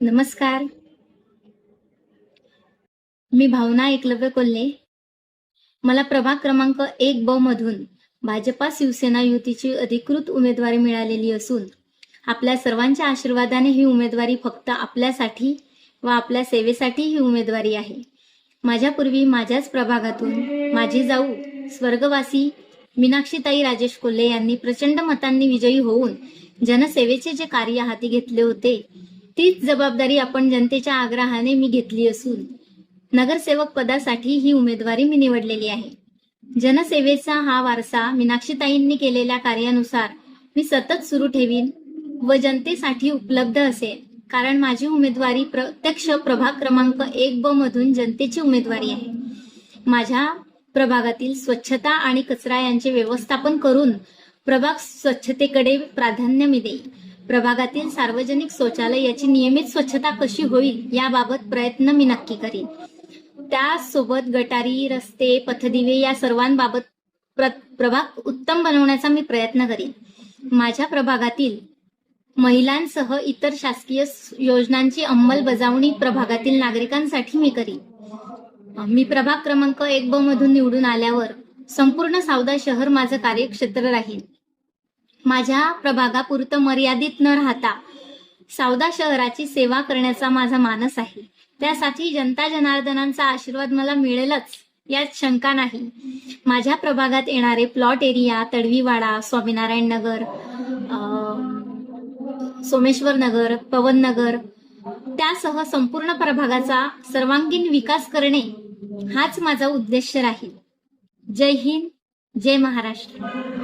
नमस्कार. मी भावना एकलव्य कोल्हे. मला प्रभाग क्रमांक एक ब मधून भाजपा शिवसेना युतीची अधिकृत उमेदवारी मिळालेली असून आपल्या सर्वांच्या आशीर्वादाने ही उमेदवारी फक्त आपल्यासाठी व आपल्या सेवेसाठी ही उमेदवारी आहे. माझ्यापूर्वी माझ्याच प्रभागातून माझी जाऊ स्वर्गवासी मीनाक्षीताई राजेश कोल्हे यांनी प्रचंड मतांनी विजयी होऊन जनसेवेचे जे कार्य हाती घेतले होते तीच जबाबदारी आपण जनतेच्या आग्रहाने मी घेतली असून नगरसेवक पदासाठी ही उमेदवारी मी निवडलेली आहे. जनसेवेचा हा वारसा मीनाक्षीताईंनी केलेल्या कार्यानुसार मी सतत सुरू ठेवीन व जनतेसाठी उपलब्ध असेल कारण माझी उमेदवारी प्रत्यक्ष प्रभाग क्रमांक एक ब मधून जनतेची उमेदवारी आहे. माझ्या प्रभागातील स्वच्छता आणि कचरा यांचे व्यवस्थापन करून प्रभाग स्वच्छतेकडे प्राधान्य मी देईल प्रभागातील सार्वजनिक शौचालय याची नियमित स्वच्छता कशी होईल याबाबत प्रयत्न मी नक्की करीन. त्यासोबत गटारी रस्ते पथदिवे या सर्वांबाबत प्र प्रभाग उत्तम बनवण्याचा मी प्रयत्न करीन. माझ्या प्रभागातील महिलांसह इतर शासकीय योजनांची अंमलबजावणी प्रभागातील नागरिकांसाठी मी करीन. मी प्रभाग क्रमांक एक ब मधून निवडून आल्यावर संपूर्ण सावदा शहर माझं कार्यक्षेत्र राहील. माझ्या प्रभागापुरतं मर्यादित न राहता सावदा शहराची सेवा करण्याचा माझा मानस आहे. त्यासाठी जनता जनार्दनांचा आशीर्वाद मला मिळेलच यात शंका नाही. माझ्या प्रभागात येणारे प्लॉट एरिया तडवीवाडा स्वामीनारायण नगर सोमेश्वर नगर पवन नगर त्यासह संपूर्ण प्रभागाचा सर्वांगीण विकास करणे हाच माझा उद्देश राहील. जय हिंद जय महाराष्ट्र.